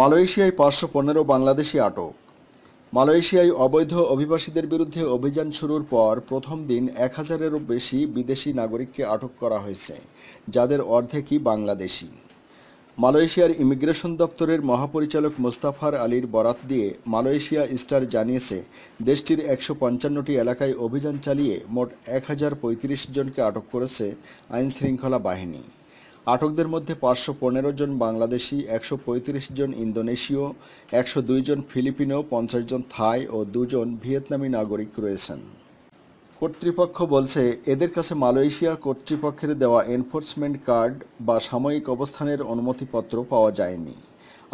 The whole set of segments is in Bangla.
মালয়েশিয়ায় পাঁচশো পনেরো বাংলাদেশি আটক। মালয়েশিয়ায় অবৈধ অভিবাসীদের বিরুদ্ধে অভিযান শুরুর পর প্রথম দিন এক হাজারেরও বেশি বিদেশি নাগরিককে আটক করা হয়েছে, যাদের অর্ধেকই বাংলাদেশি। মালয়েশিয়ার ইমিগ্রেশন দপ্তরের মহাপরিচালক মোস্তাফার আলীর বরাত দিয়ে মালয়েশিয়া স্টার জানিয়েছে, দেশটির একশো পঞ্চান্নটি এলাকায় অভিযান চালিয়ে মোট এক হাজার পঁয়ত্রিশ জনকে আটক করেছে আইনশৃঙ্খলা বাহিনী। আটকদের মধ্যে পাঁচশো পনেরো জন বাংলাদেশি, একশো পঁয়ত্রিশ জন ইন্দোনেশীয়, একশো দুই জন ফিলিপিনো, পঞ্চাশ জন থাই ও দুজন ভিয়েতনামি নাগরিক রয়েছেন। কর্তৃপক্ষ বলছে, এদের কাছে মালয়েশিয়া কর্তৃপক্ষের দেওয়া এনফোর্সমেন্ট কার্ড বা সাময়িক অবস্থানের অনুমতিপত্র পাওয়া যায়নি।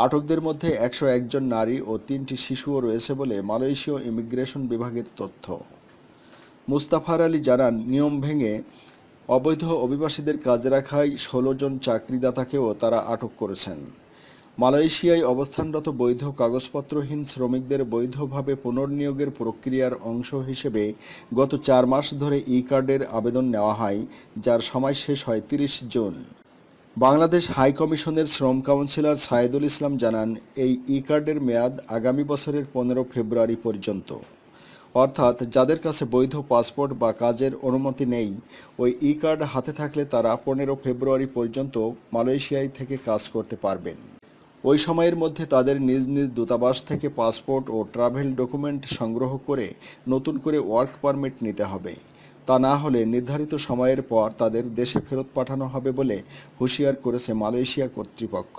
আটকদের মধ্যে একশো একজন নারী ও তিনটি শিশুও রয়েছে বলে মালয়েশীয় ইমিগ্রেশন বিভাগের তথ্য। মুস্তাফার আলী জানান, নিয়ম ভেঙে অবৈধ অভিবাসীদের কাজে রাখায় ষোলো জন চাকরিদাতাকেও তারা আটক করেছেন। মালয়েশিয়ায় অবস্থানরত বৈধ কাগজপত্রহীন শ্রমিকদের বৈধভাবে পুনর্নিয়োগের প্রক্রিয়ার অংশ হিসেবে গত চার মাস ধরে ই কার্ডের আবেদন নেওয়া হয়, যার সময় শেষ হয় তিরিশ জুন। বাংলাদেশ হাই কমিশনের শ্রম কাউন্সিলর সায়েদুল ইসলাম জানান, এই ই কার্ডের মেয়াদ আগামী বছরের পনেরো ফেব্রুয়ারি পর্যন্ত। অর্থাৎ যাদের কাছে বৈধ পাসপোর্ট বা কাজের অনুমতি নেই, ওই ই কার্ড হাতে থাকলে তারা পনেরো ফেব্রুয়ারি পর্যন্ত মালয়েশিয়ায় থেকে কাজ করতে পারবেন। ওই সময়ের মধ্যে তাদের নিজ নিজ দূতাবাস থেকে পাসপোর্ট ও ট্রাভেল ডকুমেন্ট সংগ্রহ করে নতুন করে ওয়ার্ক পারমিট নিতে হবে। তা না হলে নির্ধারিত সময়ের পর তাদের দেশে ফেরত পাঠানো হবে বলে হুঁশিয়ার করেছে মালয়েশিয়া কর্তৃপক্ষ।